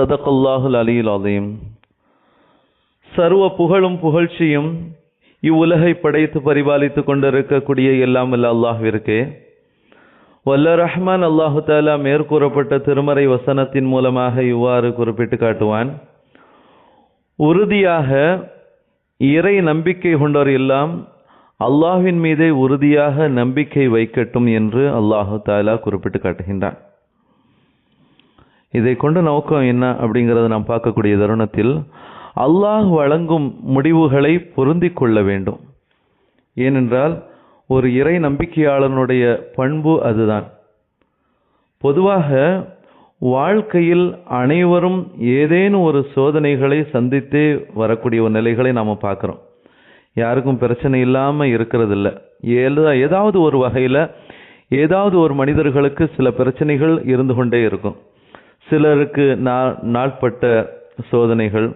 சதகல்லாஹுல் அலியுல் அலீம். சர்வ புகழும் புகழ்ச்சியும் இவ்வுலகை படைத்து பரிபாலித்து கொண்டிருக்கக்கூடிய எல்லாம் வல்ல அல்லாஹ்விற்கே. வல்ல ரஹ்மான் அல்லாஹு தாலா மேற்கூறப்பட்ட திருமறை வசனத்தின் மூலமாக இவ்வாறு குறிப்பிட்டு காட்டுவான். உறுதியாக இறை நம்பிக்கை கொண்டோர் எல்லாம் அல்லாஹ்வின் மீதே உறுதியாக நம்பிக்கை வைக்கட்டும் என்று அல்லாஹு தாலா குறிப்பிட்டு காட்டுகின்றான். இதை கொண்டு நோக்கம் என்ன அப்படிங்கிறத நாம் பார்க்கக்கூடிய தருணத்தில் அல்லாஹ் வழங்கும் முடிவுகளை பொருந்தி கொள்ள வேண்டும். ஏனென்றால் ஒரு இறை நம்பிக்கையாளனுடைய பண்பு அதுதான். பொதுவாக வாழ்க்கையில் அனைவரும் ஏதேனும் ஒரு சோதனைகளை சந்தித்தே வரக்கூடிய ஒரு நிலைகளை நாம் பார்க்குறோம். யாருக்கும் பிரச்சனை இல்லாமல் இருக்கிறதில்ல. ஏதா ஏதாவது ஒரு வகையில் ஏதாவது ஒரு மனிதர்களுக்கு சில பிரச்சனைகள் இருந்து கொண்டே இருக்கும். சிலருக்கு நா நாட்பட்ட சோதனைகள்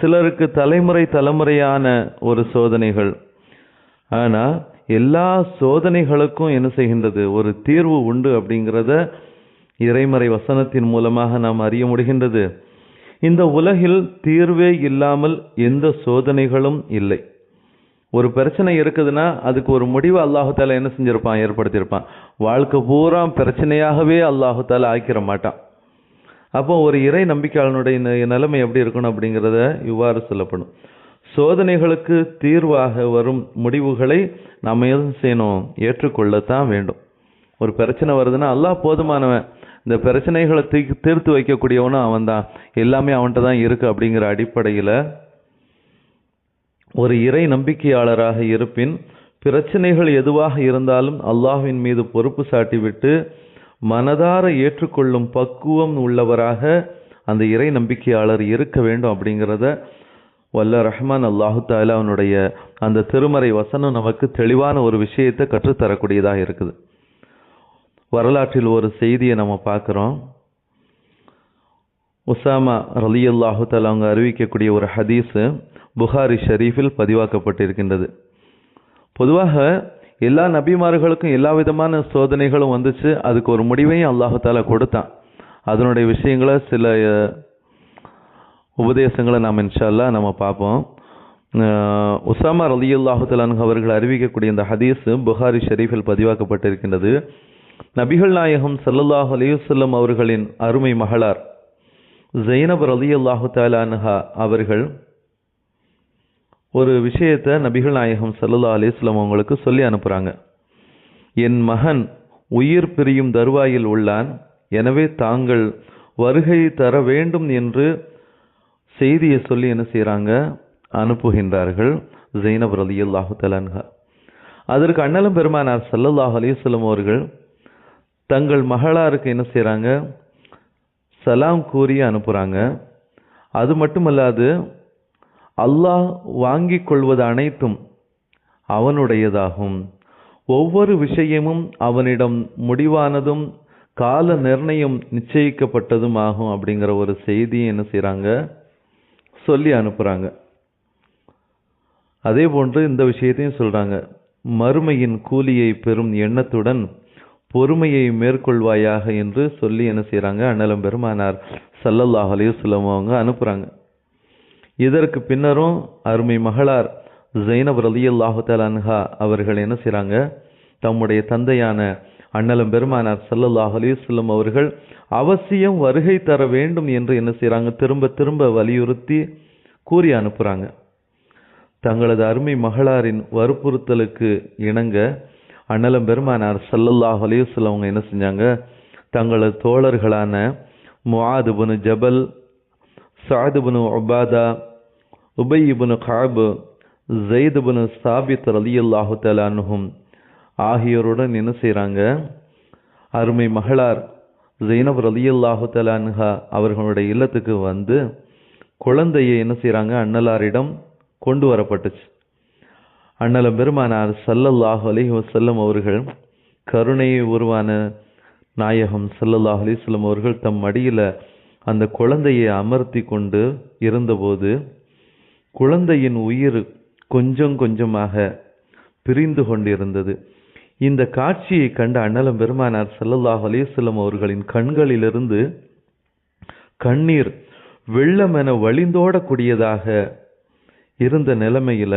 சிலருக்கு தலைமுறை தலைமுறையான ஒரு சோதனைகள். ஆனால் எல்லா சோதனைகளுக்கும் என்ன செய்கின்றது? ஒரு தீர்வு உண்டு அப்படிங்கிறத இறைமறை வசனத்தின் மூலமாக நாம் அறிய முடிகின்றது. இந்த உலகில் தீர்வே இல்லாமல் எந்த சோதனைகளும் இல்லை. ஒரு பிரச்சனை இருக்குதுன்னா அதுக்கு ஒரு முடிவு அல்லாஹால என்ன செஞ்சுருப்பான்? ஏற்படுத்தியிருப்பான். வாழ்க்கை பூரா பிரச்சனையாகவே அல்லாஹால ஆக்கிட மாட்டான். அப்போ ஒரு இறை நம்பிக்கையாளனுடைய நிலைமை எப்படி இருக்கணும் அப்படிங்கிறத இவ்வாறு சொல்லப்படும். சோதனைகளுக்கு தீர்வாக வரும் முடிவுகளை நாம் எதுவும் செய்யணும்? ஏற்றுக்கொள்ளத்தான் வேண்டும். ஒரு பிரச்சனை வருதுன்னா அல்லாஹ் போதுமானவன். இந்த பிரச்சனைகளை தீ தீர்த்து வைக்கக்கூடியவனும் அவன் தான் எல்லாமே அவன்கிட்ட தான் இருக்குது அப்படிங்கிற அடிப்படையில் ஒரு இறை நம்பிக்கையாளராக இருப்பின் பிரச்சனைகள் எதுவாக இருந்தாலும் அல்லாஹ்வின் மீது பொறுப்பு சாட்டிவிட்டு மனதார ஏற்றுக்கொள்ளும் பக்குவம் உள்ளவராக அந்த இறை நம்பிக்கையாளர் இருக்க வேண்டும் அப்படிங்கிறத வல்ல ரஹ்மான் அல்லாஹு தாலா அவனுடைய அந்த திருமறை வசனம் நமக்கு தெளிவான ஒரு விஷயத்தை கற்றுத்தரக்கூடியதாக இருக்குது. வரலாற்றில் ஒரு செய்தியை நம்ம பார்க்குறோம். உசாமா ரலி அல்லாஹு தாலா அவங்க அறிவிக்கக்கூடிய ஒரு ஹதீஸு புகாரி ஷரீஃபில் பதிவாக்கப்பட்டிருக்கின்றது. பொதுவாக எல்லா நபிமார்களுக்கும் எல்லா விதமான சோதனைகளும் வந்துச்சு. அதுக்கு ஒரு முடிவையும் அல்லாஹு கொடுத்தான். அதனுடைய விஷயங்களை சில உபதேசங்களை நாம் இன்ஷால்லா நம்ம பார்ப்போம். உசாமா அலி அல்லாஹு அவர்கள் அறிவிக்கக்கூடிய இந்த ஹதீஸ் புகாரி ஷெரீஃபில் பதிவாக்கப்பட்டிருக்கின்றது. நபிகள் நாயகம் சல்லல்லாஹ் அலிவசல்லம் அவர்களின் அருமை மகளார் ஜெயினபர் அலி அல்லாஹு தாலான்ஹா அவர்கள் ஒரு விஷயத்தை நபிகள் நாயகம் சல்லா அலிஸ்லாம் அவங்களுக்கு சொல்லி அனுப்புகிறாங்க என் மகன் உயிர் பிரியும் தருவாயில் உள்ளான் எனவே தாங்கள் வருகை தர வேண்டும் என்று செய்தியை சொல்லி என்ன செய்கிறாங்க அனுப்புகின்றார்கள். ஜெயினப் ரலி அல்லாஹு தலான்ஹா அதற்கு அண்ணலம் பெருமானார் சல்லல்லாஹ் அலிஸ்லம் அவர்கள் தங்கள் மகளாருக்கு என்ன செய்கிறாங்க சலாம் கூறி அனுப்புகிறாங்க அது மட்டுமல்லாது அல்லாஹ் வாங்கிக் கொள்வது அனைத்தும் அவனுடையதாகும். ஒவ்வொரு விஷயமும் அவனிடம் முடிவானதும் கால நிர்ணயம் நிச்சயிக்கப்பட்டதும் ஆகும் அப்படிங்கிற ஒரு செய்தியை என்ன செய்கிறாங்க சொல்லி அனுப்புகிறாங்க அதே போன்று இந்த விஷயத்தையும் சொல்கிறாங்க மறுமையின் கூலியை பெறும் எண்ணத்துடன் பொறுமையை மேற்கொள்வாயாக என்று சொல்லி என்ன செய்கிறாங்க அண்ணலம் பெருமானார் சல்லல்லாஹ் அலையுஸ்லம் அவங்க அனுப்புகிறாங்க இதற்கு பின்னரும் அருமை மகளார் ஜெயினப் ரலி அல்லாஹு அவர்கள் என்ன செய்கிறாங்க தம்முடைய தந்தையான அண்ணலம் பெருமானார் சல்லல்லாஹ் அலிவல்லம் அவர்கள் அவசியம் வருகை தர வேண்டும் என்று என்ன செய்கிறாங்க திரும்ப திரும்ப வலியுறுத்தி கூறி அனுப்புகிறாங்க தங்களது அருமை மகளாரின் வற்புறுத்தலுக்கு இணங்க அண்ணலம் பெருமானார் சல்லல்லாஹ் அலிவல்லம் அவங்க என்ன செஞ்சாங்க? தங்களது தோழர்களான முஆதுபுனு ஜபல் சாதுபுனு உபாதா உபைபுனு காபு ஜெயிதுபுனு சாபித் அலி அல்லாஹு தலானுகும் ஆகியோருடன் என்ன செய்கிறாங்க அருமை மகளார் ஜெயினப் ரலியல்லாஹு தலான்ஹா அவர்களுடைய இல்லத்துக்கு வந்து குழந்தையை என்ன செய்கிறாங்க அண்ணலாரிடம் கொண்டு வரப்பட்டுச்சு. அண்ணல பெருமானார் சல்லல்லாஹு அலைஹி வசல்லம் அவர்கள் கருணையை உருவான நாயகம் சல்லல்லாஹு அலிஸ்லம் அவர்கள் தம் மடியில் அந்த குழந்தையை அமர்த்தி கொண்டு இருந்தபோது குழந்தையின் உயிர் கொஞ்சம் கொஞ்சமாக பிரிந்து கொண்டிருந்தது. இந்த காட்சியை கண்ட அண்ணலம் பெருமானார் சல்லல்லாஹு அலைஹி அவர்களின் கண்களிலிருந்து கண்ணீர் வெள்ளமென வழிந்தோடக்கூடியதாக இருந்த நிலைமையில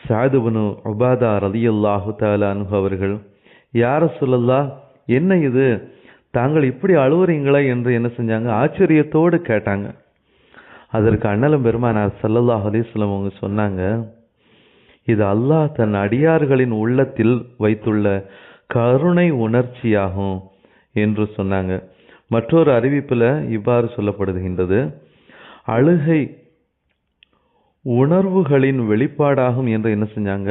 சாதுபனு உபாதா ரலியல்லாஹு தாலானு அவர்கள் யார சொல்லல்லா என்ன இது? தாங்கள் இப்படி அழுவுறீங்களா என்று என்ன செஞ்சாங்க? ஆச்சரியத்தோடு கேட்டாங்க. அதற்கு அண்ணலும் பெருமானார் செல்லல்லா அலிஸ்லம் அவங்க சொன்னாங்க இது அல்லாஹ் தன் அடியார்களின் உள்ளத்தில் வைத்துள்ள கருணை உணர்ச்சியாகும் என்று சொன்னாங்க. மற்றொரு அறிவிப்பில் இவ்வாறு சொல்லப்படுகின்றது அழுகை உணர்வுகளின் வெளிப்பாடாகும் என்று என்ன செஞ்சாங்க?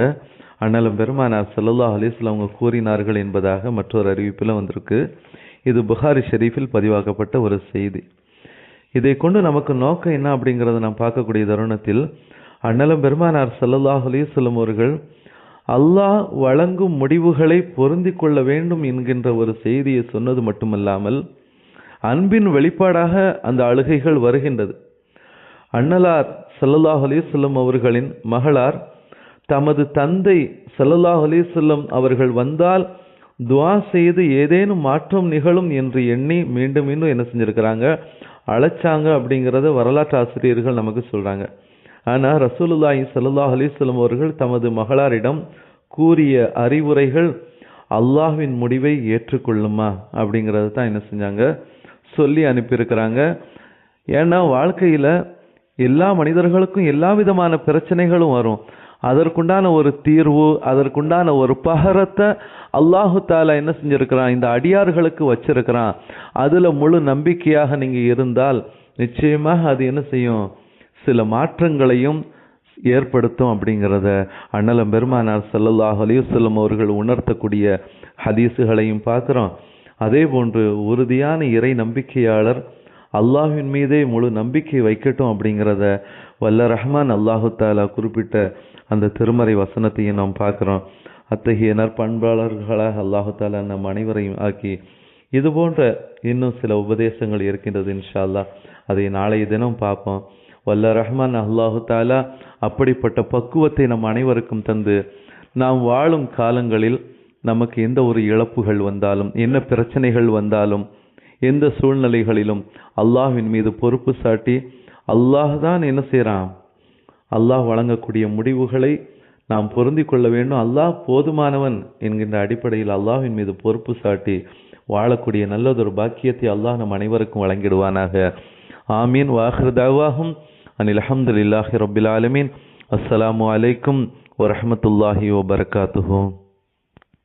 அண்ணலும் பெருமானார் சல்லல்லாஹ் அலிஸ்லாம் அவங்க கூறினார்கள் என்பதாக மற்றொரு அறிவிப்பில் வந்திருக்கு. இது புகாரி ஷெரீஃபில் பதிவாக்கப்பட்ட ஒரு செய்தி. இதை கொண்டு நமக்கு நோக்கம் என்ன அப்படிங்கிறத நாம் பார்க்கக்கூடிய தருணத்தில் அண்ணலம் பெருமானார் செல்லல்லாஹ் அலிசல்லம் அவர்கள் அல்லாஹ் வழங்கும் முடிவுகளை பொருந்தி கொள்ள வேண்டும் என்கின்ற ஒரு செய்தியை சொன்னது மட்டுமல்லாமல் அன்பின் வெளிப்பாடாக அந்த அழுகைகள் வருகின்றது. அண்ணலார் சல்லல்லாஹ் அலிசல்லம் அவர்களின் மகளார் தமது தந்தை சல்லல்லாஹ் அலிசல்லம் அவர்கள் வந்தால் துவா செய்து ஏதேனும் மாற்றம் நிகழும் என்று எண்ணி மீண்டும் மீண்டும் என்ன செஞ்சுருக்கிறாங்க? அழைச்சாங்க அப்படிங்கிறத வரலாற்று ஆசிரியர்கள் நமக்கு சொல்கிறாங்க ஆனால் ரசூலுல்லாஹி சல்லாஹ் அலிஸ்லம் அவர்கள் தமது மகளாரிடம் கூறிய அறிவுரைகள் அல்லாஹ்வின் முடிவை ஏற்றுக்கொள்ளுமா அப்படிங்கிறத தான் என்ன செஞ்சாங்க? சொல்லி அனுப்பியிருக்கிறாங்க. ஏன்னா வாழ்க்கையில் எல்லா மனிதர்களுக்கும் எல்லா விதமான பிரச்சனைகளும் வரும். அதற்குண்டான ஒரு தீர்வு அதற்குண்டான ஒரு பகரத்தை அல்லாஹு தாலா என்ன செஞ்சிருக்கிறான்? இந்த அடியார்களுக்கு வச்சிருக்கிறான். அதில் முழு நம்பிக்கையாக நீங்கள் இருந்தால் நிச்சயமாக அது என்ன செய்யும்? சில மாற்றங்களையும் ஏற்படுத்தும் அப்படிங்கிறத அண்ணலம் பெருமானார் சல்லல்லாஹ் அலிவசல்லம் அவர்கள் உணர்த்தக்கூடிய ஹதீஸுகளையும் பார்க்குறோம். அதே போன்று உறுதியான இறை நம்பிக்கையாளர் அல்லாஹின் மீதே முழு நம்பிக்கை வைக்கட்டும் அப்படிங்கிறத வல்ல ரஹ்மான் அல்லாஹு தாலா குறிப்பிட்ட அந்த திருமறை வசனத்தையும் நாம் பார்க்குறோம். அத்தகைய நற்பண்பாளர்களாக அல்லாஹு தாலா நம் அனைவரையும் ஆக்கி இது போன்ற இன்னும் சில உபதேசங்கள் இருக்கின்றது இன்ஷா அல்லாஹ் அதை நாளைய தினம் பார்ப்போம். வல்ல ரஹ்மான் அல்லாஹு தாலா அப்படிப்பட்ட பக்குவத்தை நம் அனைவருக்கும் தந்து நாம் வாழும் காலங்களில் நமக்கு எந்த ஒரு இழப்புகள் வந்தாலும் என்ன பிரச்சனைகள் வந்தாலும் எந்த சூழ்நிலைகளிலும் அல்லாஹின் மீது பொறுப்பு சாட்டி அல்லாஹ் தான் என்ன செய்கிறான் அல்லாஹ் வழங்கக்கூடிய முடிவுகளை நாம் பொருந்தி கொள்ள வேண்டும். அல்லாஹ் போதுமானவன் என்கின்ற அடிப்படையில் அல்லாஹின் மீது பொறுப்பு சாட்டி வாழக்கூடிய நல்லதொரு பாக்கியத்தை அல்லாஹ் நம் அனைவருக்கும் வழங்கிடுவானாக. ஆமீன். வாஹ்ரதாவாகும் அனில் அஹமதுல்லாஹி ரபில் ஆலமீன். அஸ்ஸலாமு அலைக்கும் வரமத்துல்லாஹி வபரகாத்துஹூ.